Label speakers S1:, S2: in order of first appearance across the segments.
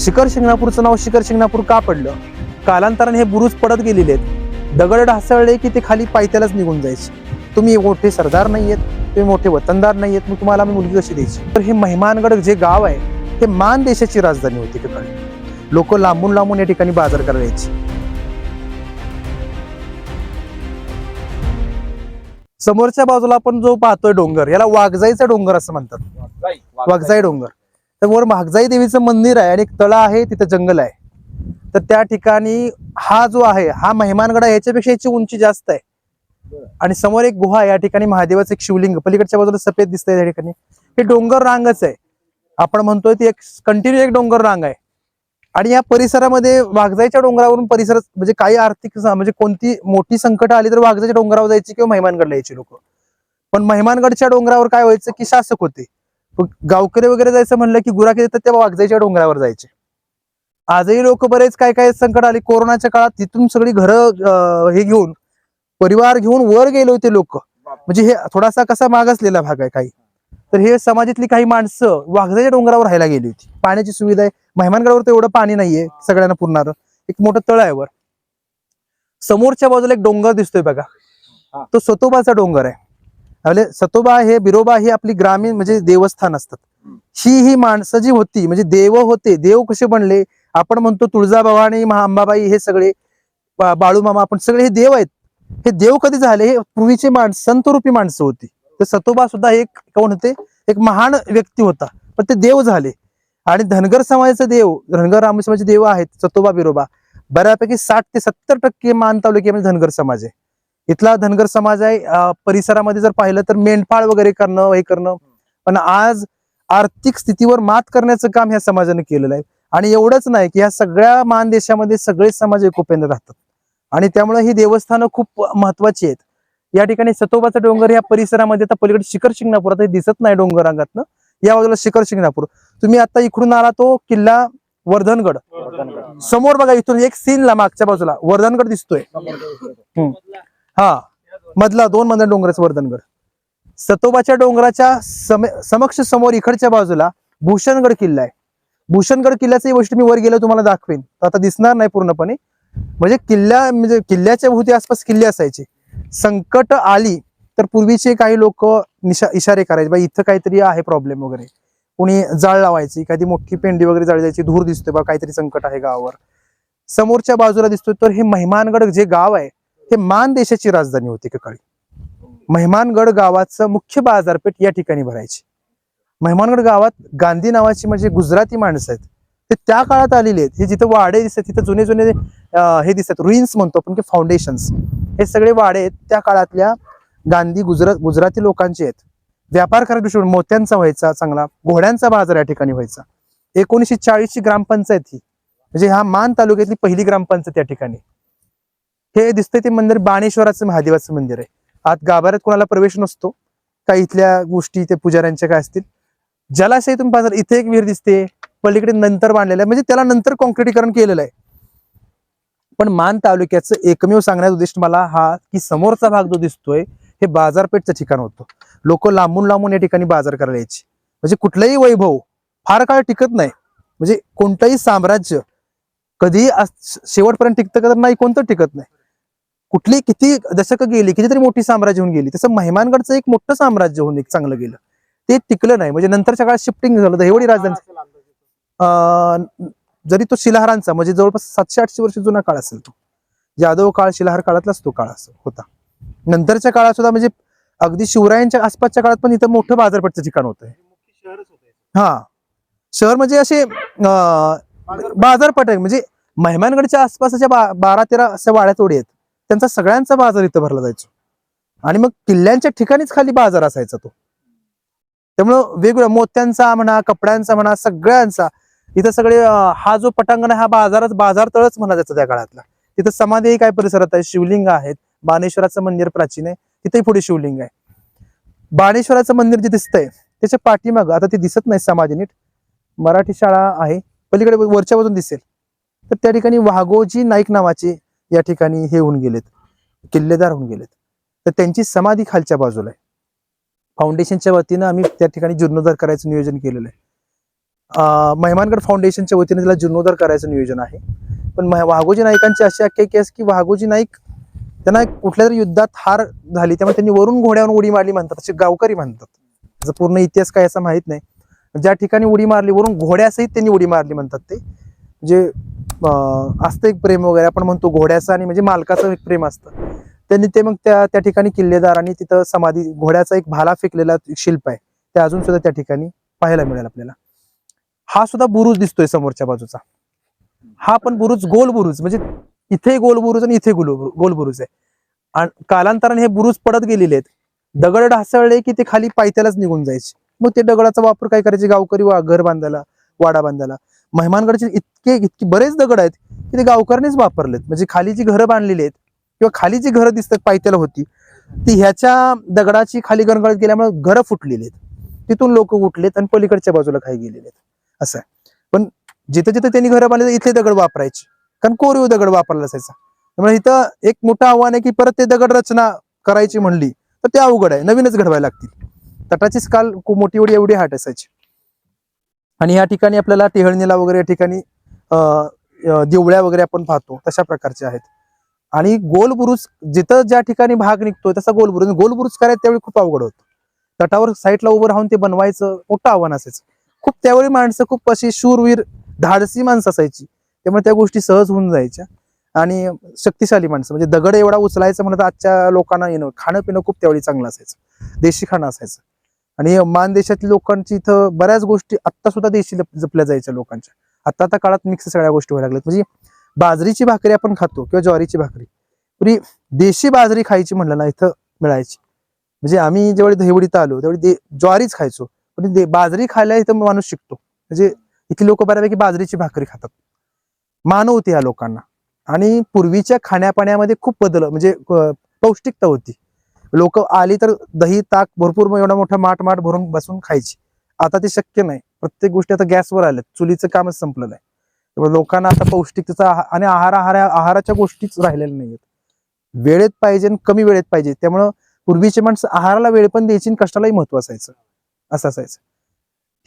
S1: शिखर शिंगणापूरचं नाव शिखर शिंगणापूर का पडलं? कालांतराने हे बुरुज पडत गेलेले आहेत. दगड ढासळले की ते खाली पायथ्यालाच निघून जायचे. तुम्ही मोठे सरदार नाहीयेत तुम्ही मोठे वतनदार नाहीयेत मग तुम्हाला मी मुलगी कशी द्यायची? तर हे महिमानगड जे गाव आहे हे मान देशाची राजधानी होती तिकडे लोक लांबून लांबून या ठिकाणी बाजार करायला यायचे. समोरच्या बाजूला आपण जो पाहतोय डोंगर याला वाघजाईचा डोंगर असं म्हणतात. वाघजाई डोंगर. तर वर महागजाई देवीचं मंदिर आहे आणि एक तळा आहे तिथं जंगल आहे. तर त्या ठिकाणी हा जो आहे हा मेहमानगड आहे याच्यापेक्षा याची उंची जास्त आहे. आणि समोर एक गुहा आहे या ठिकाणी महादेवाचं एक शिवलिंग पलीकडच्या बाजूला सफेद दिसतंय त्या ठिकाणी. हे डोंगर रांगच आहे. आपण म्हणतोय ती एक कंटिन्यू एक डोंगर रांग आहे. आणि या परिसरामध्ये वाघजाईच्या डोंगरावरून परिसर म्हणजे काही आर्थिक म्हणजे कोणती मोठी संकट आली तर वाघजाईच्या डोंगरावर जायची किंवा महिमानगडला यायची लोक. पण महिमानगडच्या डोंगरावर काय व्हायचं की शासक होते. गावकरी वगैरे जायचं म्हणलं की गुराखी देतात तेव्हा वाघजाईच्या डोंगरावर जायचे. आजही लोक बरेच काय काय संकट आले. कोरोनाच्या काळात तिथून सगळी घरं हे घेऊन परिवार घेऊन वर गेले होते लोक. म्हणजे हे थोडासा कसा मागासलेला भाग आहे काही. तर हे समाजातली काही माणसं वाघजाच्या डोंगरावर राहायला गेली होती. पाण्याची सुविधा आहे. महिमानगडावर तर एवढं पाणी नाहीये सगळ्यांना पुरणार. एक मोठं तळ आहे वर. समोरच्या बाजूला एक डोंगर दिसतोय बघा. तो सतोबाचा डोंगर आहे. म्हणजे सतोबा हे बिरोबा ही आपली ग्रामीण म्हणजे देवस्थान असतात. ही ही माणसं जी होती म्हणजे देव होते देव कसे बनले आपण म्हणतो तुळजाभवानी महांबाबाई हे सगळे बाळूमामा आपण सगळे हे देव आहेत. हे देव कधी झाले? हे पूर्वीचे माणसं संतरूपी माणसं होती. तर सतोबा सुद्धा एक कोण होते? एक महान व्यक्ती होता. पण ते देव झाले. आणि धनगर समाजाचे देव धनगर राम समाजाचे देव आहेत सतोबा बिरोबा. बऱ्यापैकी साठ ते सत्तर टक्के मान तालुक्यामध्ये धनगर समाज आहे. इथला धनगर समाज आहे परिसरामध्ये जर पाहिलं तर मेंढपाळ वगैरे करणं हे करणं. पण आज आर्थिक स्थितीवर मात करण्याचं काम ह्या समाजाने केलेलं आहे. आणि एवढंच नाही की ह्या सगळ्या मान देशामध्ये सगळे समाज एकोपेंद्र राहतात. आणि त्यामुळे ही देवस्थानं खूप महत्वाची आहेत. या ठिकाणी सतोबाचा डोंगर या परिसरामध्ये आता पलीकडे शिखर शिंगणापूर आता हे दिसत नाही डोंगर रांगातनं. या बाजूला शिखर शिंगणापूर. तुम्ही आता इकडून आला तो किल्ला वर्धनगड. समोर बघा इथून एक सीनला मागच्या बाजूला. वर्धनगड दिसतोय. हा मधला दोन मधला डोंगरच वर्धनगड सतोबाच्या डोंगराच्या सम- समक्ष समोर इकडच्या बाजूला भूषणगड किल्ला आहे. भूषणगड किल्ल्याची गोष्ट मी वर गेलो तुम्हाला दाखवेन. आता दिसणार नाही पूर्णपणे. म्हणजे किल्ल्या म्हणजे किल्ल्याच्या भोवती आसपास किल्ले असायचे. संकट आली तर पूर्वीचे काही लोक निशा इशारे करायचे बा इथं काहीतरी आहे प्रॉब्लेम वगैरे. कुणी जाळ लावायची एखादी मोठी पेंडी वगैरे जाळी जायची धूर दिसतोय बा काहीतरी संकट आहे गावावर. समोरच्या बाजूला दिसतोय तर हे महिमानगड जे गाव आहे हे मान देशाची राजधानी होती एका काळी महिमानगड गावाचं मुख्य बाजारपेठ या ठिकाणी भरायची. मेहमानगड गावात गांधी नावाची म्हणजे गुजराती माणसं आहेत. ते त्या काळात आलेले आहेत. हे जिथं वाडे दिसतात तिथं जुने जुने हे दिसतात. रुईन्स म्हणतो आपण की फाउंडेशन्स हे सगळे वाडे आहेत. त्या काळातल्या गांधी गुजरात गुजराती लोकांचे आहेत. व्यापार करायला मोत्यांचा व्हायचा चांगला. घोड्यांचा बाजार या ठिकाणी व्हायचा. एकोणीसशे चाळीसची ग्रामपंचायत ही. म्हणजे हा मान तालुक्यातली पहिली ग्रामपंचायत या ठिकाणी. हे दिसतंय ते मंदिर बाणेश्वराचं महादेवाचं मंदिर आहे. आत गाभाऱ्यात कोणाला प्रवेश नसतो. काही इथल्या गोष्टी ते पुजाऱ्यांच्या काय असतील. जलाशय तुम्ही पाहता इथे एक विहीर दिसते. पलीकडे नंतर बांधलेलं आहे. म्हणजे त्याला नंतर कॉन्क्रिटीकरण केलेलं आहे. पण मान तालुक्याचं एकमेव सांगण्याचा उद्देश मला हा की समोरचा भाग जो दिसतोय हे बाजारपेठचं ठिकाण होतं. लोक लांबून लांबून या ठिकाणी बाजार करायला यायचे. म्हणजे कुठलंही वैभव फार काळ टिकत नाही. म्हणजे कोणतंही साम्राज्य कधीही शेवटपर्यंत टिकतं का तर नाही कोणतं टिकत नाही. कुठली किती दशकं गेली कितीतरी मोठी साम्राज्य होऊन गेली तसं महिमानगडचं एक मोठं साम्राज्य होऊन एक चांगलं गेलं. ते टिकलं नाही. म्हणजे नंतरच्या काळात शिफ्टिंग झालं. एवढी राजधानी जरी तो शिलाहारांचा म्हणजे जवळपास सातशे आठशे वर्ष जुना काळ असेल तो. यादव काळ शिलाहार काळातलाच तो काळ असं होता. नंतरच्या काळात सुद्धा म्हणजे अगदी शिवरायांच्या आसपासच्या काळात पण इथं मोठं बाजारपेठचं ठिकाण होतं हा. शहर म्हणजे असे अं, बाजारपेठ. आहे. म्हणजे मेहमानगडच्या आसपासच्या बारा तेरा अशा वाड्या तोडी आहेत. त्यांचा सगळ्यांचा बाजार इथं भरला जायचो. आणि मग किल्ल्यांच्या ठिकाणीच खाली बाजार असायचा तो. त्यामुळं वेगवेगळ्या मोत्यांचा म्हणा कपड्यांचा म्हणा सगळ्यांचा. इथं सगळे हा जो पटांगण आहे हा बाजारच बाजार तळच म्हणा जायचा त्या काळातला. तिथं समाधी काय परिसरात आहे? शिवलिंग आहेत. बाणेश्वराचं मंदिर प्राचीन आहे. तिथेही पुढे शिवलिंग आहे. बाणेश्वराचं मंदिर जे दिसतंय त्याच्या पाठीमाग आता ते दिसत नाही समाधी नीट. मराठी शाळा आहे. पलीकडे वरच्या बाजून दिसेल. तर त्या ठिकाणी वाघोजी नाईक नावाचे या ठिकाणी हे होऊन गेलेत. किल्लेदार होऊन गेलेत. तर त्यांची समाधी खालच्या बाजूला आहे. फाउंडेशनच्या वतीनं आम्ही त्या ठिकाणी जीर्णोद्धार करायचं नियोजन केलेलं आहे. मेहमानगड फाउंडेशनच्या वतीनं त्याला जीर्णोद्धार करायचं नियोजन आहे. पण वाघोजी नाईकांची अशी आख्या की वाघोजी नाईक त्यांना कुठल्या तरी युद्धात हार झाली त्यामुळे त्यांनी वरून घोड्यावर उडी मारली म्हणतात. असे गावकरी म्हणतात. त्याचा पूर्ण इतिहास काय असं माहीत नाही. ज्या ठिकाणी उडी मारली वरून घोड्यासहित त्यांनी उडी मारली म्हणतात ते. जे असतं एक प्रेम वगैरे आपण म्हणतो घोड्याचं आणि म्हणजे मालकाचं एक प्रेम असतं. त्यांनी ते मग त्या त्या ठिकाणी किल्लेदारांनी तिथं समाधी घोड्याचा एक भाला फेकलेला शिल्प आहे. ते अजून सुद्धा त्या ठिकाणी पाहायला मिळेल आपल्याला. हा सुद्धा बुरुज दिसतोय समोरच्या बाजूचा. हा पण बुरुज गोल बुरुज म्हणजे इथे गोल बुरुज आणि इथे गोल गोल बुरुज आहे. आणि कालांतराने हे बुरुज पडत गेलेले आहेत. दगड ढासळले की ते खाली पायथ्यालाच निघून जायचे. मग ते दगडाचा वापर काय करायचे? गावकरी वा घर बांधायला वाडा बांधायला. मेहमानगडचे इतके इतके बरेच दगड आहेत की ते गावकऱ्यांनीच वापरलेत. म्हणजे खाली जी घरं बांधलेली आहेत किंवा खाली जी घरं दिसतात पायथ्याला होती. ती ह्याच्या दगडाची खाली गणगळत गेल्यामुळे घरं फुटलेली आहेत. तिथून लोक उठलेत आणि पलीकडच्या बाजूला काही गेलेले आहेत. असं आहे. पण जिथे जिथे त्यांनी घरं बांधले इथले दगड वापरायचे. कारण कोरीव दगड वापरला असायचा. त्यामुळे इथं एक मोठं आव्हान आहे की परत ते दगड रचना करायची म्हणली तर ते अवघड आहे. नवीनच घडवायला लागतील. तटाचीच काल खूप मोठी एवढी एवढी हाट असायची. आणि या ठिकाणी आपल्याला टेहळणीला वगैरे या ठिकाणी देवळ्या वगैरे आपण पाहतो तशा प्रकारचे आहेत. आणि गोल बुरुज जिथं ज्या ठिकाणी भाग निघतोय तसा गोल बुरुज. गोल बुरुज करायचं त्यावेळी खूप अवघड होतं. तटावर साईडला उभं राहून ते बनवायचं मोठं आव्हान असायचं. खूप त्यावेळी माणसं खूप अशी शूरवीर धाडसी माणसं असायची. त्यामुळे त्या गोष्टी सहज होऊन जायच्या. आणि शक्तिशाली माणसं म्हणजे दगड एवढा उचलायचं म्हणत आजच्या लोकांना येणं खाणं पिणं खूप त्यावेळी चांगलं असायचं. देशी खाणं असायचं. आणि मान देशातील लोकांची इथं बऱ्याच गोष्टी आत्ता सुद्धा देशी जपल्या जायच्या लोकांच्या. आता आता काळात मिक्स सगळ्या गोष्टी व्हायला लागल्यात. म्हणजे बाजरीची भाकरी आपण खातो किंवा ज्वारीची भाकरी. पुरी देशी बाजरी खायची म्हणलं ना इथं मिळायची. म्हणजे आम्ही जेवढे दहिवडीत आलो तेवढी ज्वारीच खायचो. पण बाजरी खायला इथं माणूस शिकतो. म्हणजे इथली लोक बऱ्यापैकी बाजरीची भाकरी खातात. मान होती या लोकांना. आणि पूर्वीच्या खाण्यापाण्यामध्ये खूप बदल म्हणजे पौष्टिकता होती. लोक आली तर दही ताक भरपूर एवढा मोठा माठ माठ भरून बसून खायची. आता ते शक्य नाही. प्रत्येक गोष्टी आता गॅसवर आल्यात. चुलीचं कामच संपलेलं आहे. त्यामुळे लोकांना आता पौष्टिकतेचा आणि आहार आहार आहाराच्या गोष्टीच राहिलेल्या नाहीयेत. वेळेत पाहिजे आणि कमी वेळेत पाहिजे. त्यामुळं पूर्वीचे माणसं आहाराला वेळ पण द्यायची आणि कष्टालाही महत्त्व असायचं. असं असायचं.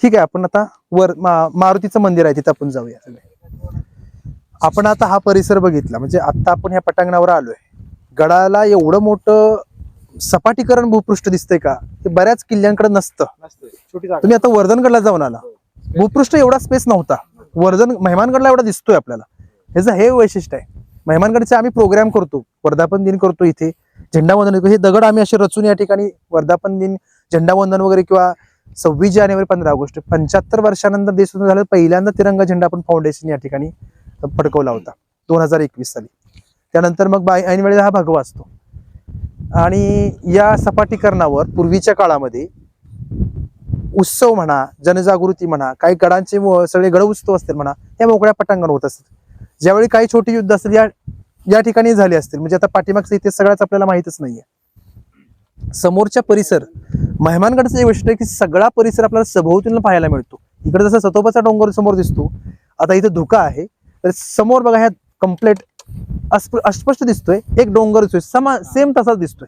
S1: ठीक आहे आपण आता वर मा- मारुतीचं मंदिर आहे तिथं आपण जाऊया. सगळे. आपण आता हा परिसर बघितला. म्हणजे आता आपण ह्या पटांगणावर आलोय. गडाला एवढं मोठं सपाटीकरण भूपृष्ठ दिसतंय का? ते बऱ्याच किल्ल्यांकडे नसतं. तुम्ही आता वर्धनगडला जाऊन आला. भूपृष्ठ एवढा स्पेस नव्हता. वर्धन मेहमानगडला एवढा दिसतोय आपल्याला. ह्याचं हे वैशिष्ट्य आहे. मेहमानगडचे आम्ही प्रोग्राम करतो वर्धापन दिन करतो इथे झेंडावंदन करतो. हे दगड आम्ही असे रचून या ठिकाणी वर्धापन दिन झेंडावंदन वगैरे किंवा सव्वीस जानेवारी पंधरा ऑगस्ट पंच्याहत्तर वर्षानंतर देश झालं पहिल्यांदा तिरंगा झेंडा आपण फाउंडेशन या ठिकाणी फडकवला होता दोन हजार एकवीस साली. त्यानंतर मग बाय ऐन वेळेला हा भगवा असतो आणि या सपाटीकरणावर पूर्वीच्या काळामध्ये उत्सव म्हणा जनजागृती म्हणा काही गडांचे सगळे गड उत्सव असतील म्हणा या मोकळ्या पटांगण होत असतात ज्यावेळी काही छोटी युद्ध असतील या या ठिकाणी झाले असतील. म्हणजे आता पाठीमागचा इतिहास सगळ्याच आपल्याला माहितच नाहीये. समोरच्या परिसर मेहमानगडचं जे वैशिष्ट्य आहे की सगळा परिसर आपल्याला सभोवतीनं पाहायला मिळतो. इकडे जसं सतोबाचा डोंगर समोर दिसतो आता इथे धुका आहे. तर समोर बघा ह्या कम्प्लेट अस्पष्ट दिसतोय एक डोंगर दिसतोय समा सेम तसाच दिसतोय.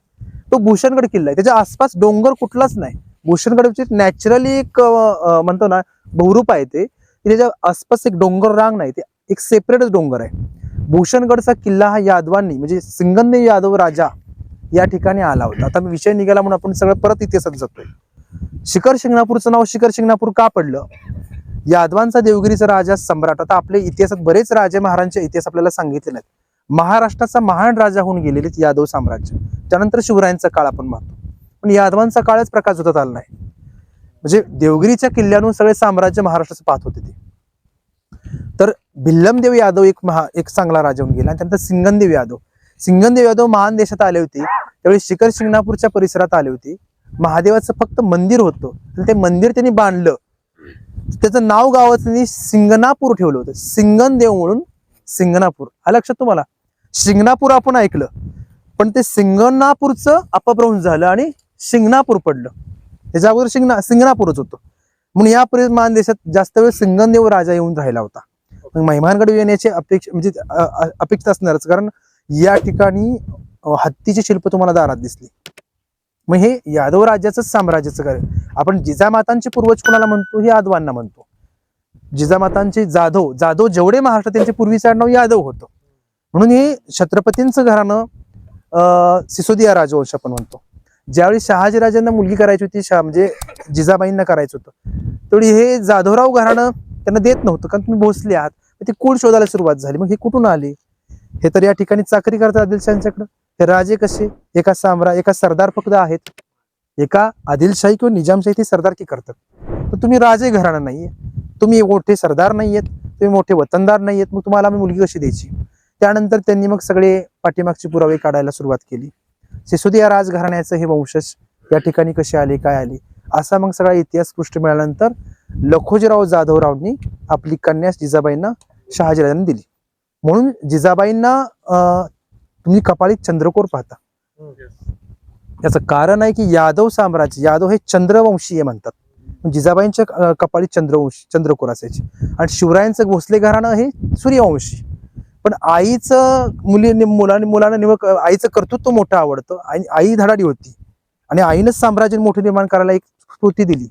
S1: तो भूषणगड किल्ला आहे त्याच्या आसपास डोंगर कुठलाच नाही. भूषणगडची नॅचरली एक म्हणतो ना बहुरूप आहे ते. त्याच्या आसपास एक डोंगर रांग नाही ते एक सेपरेटच डोंगर आहे. भूषणगडचा किल्ला हा यादवांनी म्हणजे सिंगनदेव यादव राजा या ठिकाणी आला होता. आता विषय निघाला म्हणून आपण सगळं परत इतिहासात जातोय. शिखर शिंगणापूरचं नाव शिखर शिंगणापूर का पडलं? यादवांचा देवगिरीचा राजा सम्राट. आता आपल्या इतिहासात बरेच राजे महाराजांचे इतिहास आपल्याला सांगितले नाहीत महाराष्ट्राचा महान राजा होऊन गेलेले यादव साम्राज्य. त्यानंतर शिवरायांचा काळ आपण मानतो पण यादवांचा काळच प्रकाश होतात आला नाही. म्हणजे देवगिरीच्या किल्ल्यातून सगळे साम्राज्य महाराष्ट्राचं पाहत होते ते. तर भिल्लमदेव यादव एक महा एक चांगला राजा होऊन गेला. आणि त्यानंतर सिंगनदेव यादव. सिंगनदेव यादव महान देशात आले होते. त्यावेळी शिखर शिंगणापूरच्या परिसरात आले होते. महादेवाचं फक्त मंदिर होतं. ते मंदिर त्यांनी बांधलं. त्याचं नाव गावाचं सिंगणापूर ठेवलं होतं. सिंगनदेव म्हणून सिंगणापूर हा लक्षात तुम्हाला? शिंगणापूर आपण ऐकलं. पण ते सिंगणापूरचं अपभ्रंश झालं आणि शिंगणापूर पडलं. त्याच्या अगोदर शिंगणा सिंगणापूरच होतं. म्हणून या परिमान देशात जास्त वेळ सिंगनदेव राजा येऊन राहिला होता. मग मेहमानगड येण्याची अपेक्षा म्हणजे अपेक्षा असणारच. कारण या ठिकाणी हत्तीची शिल्प तुम्हाला दारात दिसली. मग हे यादव राज्याचं साम्राज्याचं कार्य आपण जिजामातांचे पूर्वज कोणाला म्हणतो? हे यादवांना म्हणतो. जिजामातांचे जाधव जाधव जेवढे महाराष्ट्र त्यांचे पूर्वीचं आडनाव यादव होतं. म्हणून हे छत्रपतींचं घराणं अं, सिसोदिया राजवंश आपण म्हणतो. ज्यावेळी शहाजीराजांना मुलगी करायची होती शहा म्हणजे जिजाबाईंना करायचं होतं तेवढी हे जाधवराव घराणं त्यांना देत नव्हतं कारण तुम्ही भोसले आहात. मग ते कुळ शोधायला सुरुवात झाली. मग हे कुठून आले? हे तर या ठिकाणी चाकरी करतात आदिलशाहींच्याकडं हे राजे कसे? एका साम्रा एका सरदार फक्त आहेत. एका आदिलशाही किंवा निजामशाही ती सरदारकी करतात. तर तुम्ही राजे घराणं नाहीये. तुम्ही मोठे सरदार नाहीयेत. तुम्ही मोठे वतनदार नाहीयेत. मग तुम्हाला आम्ही मुलगी कशी द्यायची? त्यानंतर त्यांनी मग सगळे पाठीमागचे पुरावे काढायला सुरुवात केली. सिसोदिया राजघराण्याचं हे वंशज या ठिकाणी कसे आले काय आले? असा मग सगळा इतिहास पृष्ठ मिळाल्यानंतर लखोजीराव जाधवरावनी आपली कन्या जिजाबाईंना शहाजीराजांनी दिली. म्हणून जिजाबाईंना अं, तुम्ही कपाळीत चंद्रकोर पाहता. याचं कारण आहे की यादव साम्राज्य यादव हे चंद्रवंशीय म्हणतात. जिजाबाईंच्या कपाळी चंद्रवंशी चंद्रकोर असायचे. आणि शिवरायांचं भोसले घराणं हे सूर्यवंशी. पण आईचं मुली मुलांनी मुलांना निवड आईचं कर्तृत्व मोठं आवडतं. आणि आई धडाडी होती. आणि आईनंच साम्राज्य मोठं निर्माण करायला एक स्फूर्ती दिली.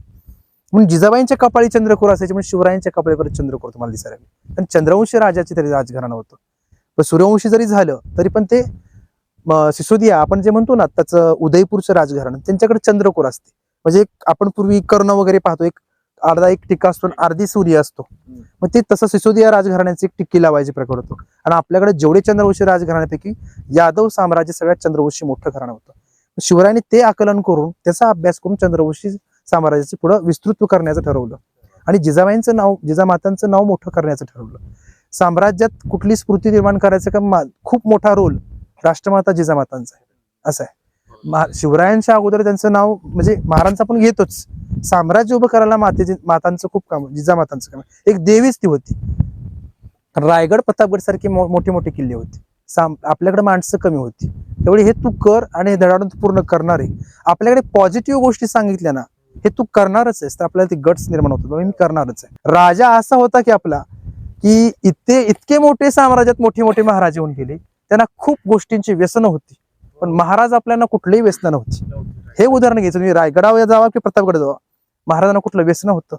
S1: म्हणून जिजाबाईंच्या कपाळी चंद्रकोर असायचे म्हणजे शिवरायांच्या कपाळीवर चंद्रकोर तुम्हाला दिसायला आणि पण चंद्रवंशी राजाचे तरी राजघराणं होतं. पण सूर्यवंशी जरी झालं तरी पण ते सिसोदिया आपण जे म्हणतो ना त्याचं उदयपूरचं राजघराणं त्यांच्याकडे चंद्रकोर असते. म्हणजे आपण पूर्वी कर्ण वगैरे पाहतो एक अर्धा एक टिक्का असतो अर्धी सूर्य असतो. मग ते तसं सिसोदिया राजघराण्याची एक टिक्की लावायची प्रकार होतो. आणि आपल्याकडे जेवढे चंद्रवंशी राजघराण्यापैकी यादव साम्राज्य सगळ्यात चंद्रवंशी मोठं घराणं होतं. शिवरायांनी ते आकलन करून त्याचा अभ्यास करून चंद्रवंशी साम्राज्याचे पुढं विस्तृत करण्याचं ठरवलं. आणि जिजाबाईंचं नाव जिजामातांचं नाव मोठं करण्याचं ठरवलं. साम्राज्यात कुठली स्फूर्ती निर्माण करायचं का? खूप मोठा रोल राष्ट्रमाता जिजामातांचा आहे. असं आहे. महा- शिवरायांच्या अगोदर त्यांचं नाव म्हणजे महाराजांचं आपण घेतोच. साम्राज्य उभं करायला माते मातांचं खूप काम जिजामातांचं काम एक देवीच ती होती. रायगड प्रतापगड सारखे मो- मोठे मोठे किल्ले होते. साम आपल्याकडे माणसं कमी होती. त्यामुळे हे तू कर आणि हे धडाडून तू पूर्ण करणार आहे. आपल्याकडे पॉझिटिव्ह गोष्टी सांगितल्या ना हे तू करणारच आहेस. तर आपल्याला ते गट्स निर्माण होतात. मी करणारच आहे. राजा असा होता की आपला की इतके इतके मोठे साम्राज्यात मोठे मोठे महाराज येऊन गेले. त्यांना खूप गोष्टींची व्यसन होती. पण महाराज आपल्याला कुठलीही व्यसन नव्हती. हे उदाहरण घ्यायचं तुम्ही रायगडावर जावा की प्रतापगड जावा? महाराजांना कुठलं व्यसन होतं?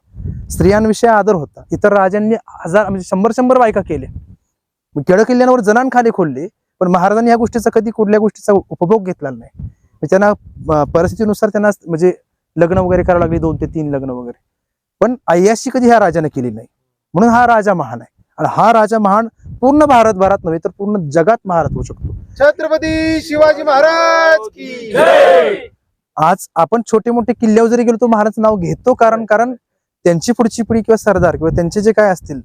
S1: स्त्रियांविषयी आदर होता. इतर राजांनी हजार म्हणजे शंभर शंभर बायका केल्या. मग केळ किल्ल्यांवर जनान खाली खोलले. पण महाराजांनी या गोष्टीचा कधी कुठल्या गोष्टीचा उपभोग घेतला नाही. त्यांना परिस्थितीनुसार त्यांना म्हणजे लग्न वगैरे करावं लागली दोन ते तीन लग्न वगैरे. पण अय्याशी कधी ह्या राजाने केली नाही. म्हणून हा राजा महान आहे. आणि हा राजा महान पूर्ण भारतभरात नव्हे तर पूर्ण जगात महारथ होऊ शकतो.
S2: छत्रपती शिवाजी महाराज की
S1: आज आपण छोटे मोठे किल्ल्यावर जरी गेलो तो महाराजचं नाव घेतो कारण कारण त्यांची पुढची पिढी किंवा सरदार किंवा त्यांचे जे काय असतील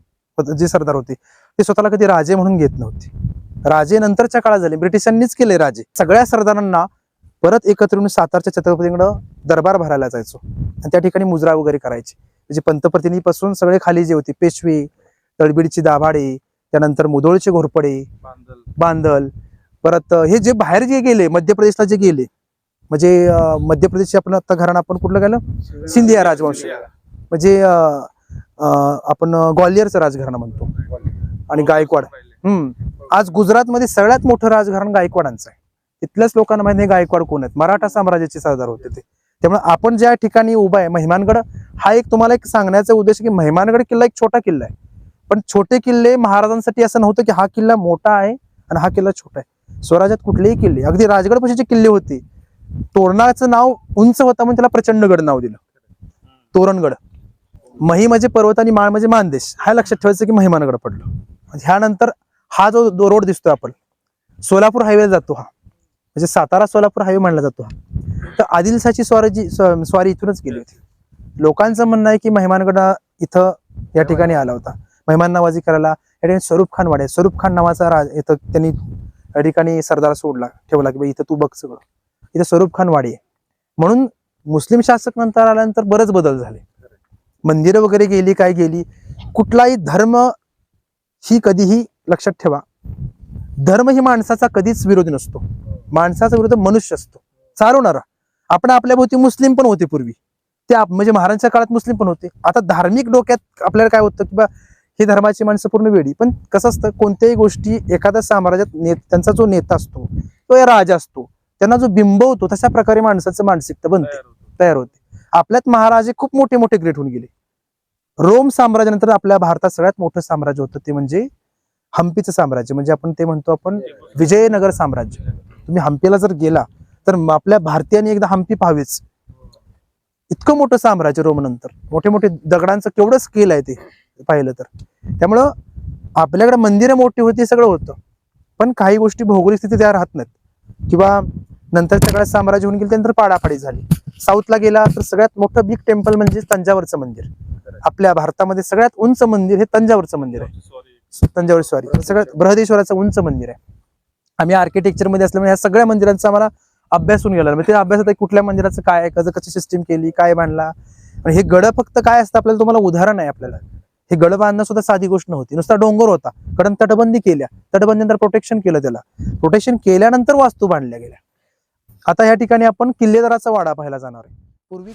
S1: जे सरदार होते ते स्वतःला कधी राजे म्हणून घेत नव्हते. राजे नंतरच्या काळात झाले ब्रिटिशांनीच केले राजे. सगळ्या सरदारांना परत एकत्र येऊन सातारच्या छत्रपतींकडं दरबार भरायला जायचो. आणि त्या ठिकाणी मुजरा वगैरे करायची. म्हणजे पंतप्रतिनिधीपासून सगळे खाली जे होते पेशवे तळबिडची दाभाडे त्यानंतर मुदोळचे घोरपडे बांदल. परत हे जे बाहेर जे गेले मध्य प्रदेशला जे गेले म्हणजे मध्य प्रदेशचे आपण आता घराणं आपण कुठलं गेलं? सिंधिया राजवंश. म्हणजे आपण अं, ग्वाल्हेरचं राजघराणं म्हणतो. आणि गायकवाड. हम्म. आज गुजरातमध्ये सगळ्यात मोठं राजघराणं गायकवाडांचं आहे. तिथल्याच लोकांना माहिती गायकवाड कोण आहेत? मराठा साम्राज्याचे सरदार होते ते. त्यामुळे आपण ज्या ठिकाणी उभा आहे महिमानगड हा एक तुम्हाला एक सांगण्याचा उद्देश की महिमानगड किल्ला एक छोटा किल्ला आहे. पण छोटे किल्ले महाराजांसाठी असं नव्हतं की हा किल्ला मोठा आहे आणि हा किल्ला छोटा आहे. स्वराज्यात कुठलेही किल्ले अगदी राजगड पशीचे किल्ले होते. तोरणाचं नाव उंच होता म्हणून त्याला प्रचंडगड नाव दिलं. तोरणगड. मही म्हणजे पर्वत आणि माळ म्हणजे मानदेश हा लक्षात ठेवायचं की महिमानगड पडलं. म्हणजे ह्यानंतर हा जो दो- रोड दिसतोय आपण सोलापूर हायवे जातो हा. म्हणजे सातारा सोलापूर हायवे मानला जातो हा. तर आदिलशाची स्वारी स्व- स्वारी इथूनच गेली होती. लोकांचं म्हणणं आहे की महिमानगड इथं या ठिकाणी आला होता. मेहमान नवाजी करायला. या ठिकाणी स्वरूप खान वाड्या स्वरूप खान नावाचा राज इथं त्यांनी या ठिकाणी सरदार सोडला ठेवला की इथं तू बघ सगळं. इथं स्वरूप खान वाडी. आहे म्हणून मुस्लिम शासक नंतर आल्यानंतर बरेच बदल झाले. मंदिरं वगैरे गेली काय गेली कुठलाही धर्म ही कधीही लक्षात ठेवा. धर्म ही माणसाचा कधीच विरोध नसतो. माणसाचा विरोध मनुष्य असतो. चालवणारा. आपण आपल्या भोवती मुस्लिम पण होते पूर्वी. ते आप- म्हणजे महाराजांच्या काळात मुस्लिम पण होते. आता धार्मिक डोक्यात आपल्याला काय होतं की बा ही धर्माची माणसं पूर्ण वेळी पण कसं असतं कोणत्याही गोष्टी एखाद्या साम्राज्यात ने त्यांचा जो नेता असतो तो या राजा असतो. त्यांना जो बिंब होतो तशा प्रकारे माणसाचं मानसिकता बनते तयार होते. आपल्यात महाराजे खूप मोठे मोठे ग्रेट होऊन गेले. रोम साम्राज्यानंतर आपल्या भारतात सगळ्यात मोठं साम्राज्य होतं ते म्हणजे हम्पीचं साम्राज्य. म्हणजे आपण ते म्हणतो आपण विजयनगर साम्राज्य. तुम्ही हम्पीला जर गेला तर आपल्या भारतीयांनी एकदा हम्पी पाहावीच. इतकं मोठं साम्राज्य रोम नंतर मोठे मोठे दगडांचं केवढं स्केल आहे ते. पाहिलं तर. त्यामुळं आपल्याकडे मंदिरं मोठी होती सगळं होतं. पण काही गोष्टी भौगोलिक स्थिती त्या राहत नाहीत. किंवा नंतर सगळ्यात साम्राज्य होऊन गेलं त्यानंतर पाडापाडी झाली. साऊथला गेला तर सगळ्यात मोठं बिग टेम्पल म्हणजे तंजावरचं मंदिर. आपल्या भारतामध्ये सगळ्यात उंच मंदिर हे तंजावरचं मंदिर आहे. तंजावर स्वारी. सगळ्यात बृहदेश्वराचं उंच मंदिर आहे. आम्ही आर्किटेक्चरमध्ये असल्यामुळे ह्या सगळ्या मंदिरांचा आम्हाला अभ्यास होऊन गेला. म्हणजे अभ्यासात कुठल्या मंदिराचं काय कसं कशी सिस्टीम केली काय बांधला. आणि हे गड फक्त काय असतं आपल्याला? तुम्हाला उदाहरण आहे आपल्याला. हे गड बांधणं सुद्धा साधी गोष्ट नव्हती. नुसता डोंगर होता. कारण तटबंदी केल्या. तटबंदीनंतर प्रोटेक्शन केलं त्याला. प्रोटेक्शन केल्यानंतर वास्तू बांधल्या गेल्या. आता या ठिकाणी आपण किल्लेदाराचा वाडा पाहायला जाणार आहे. पूर्वी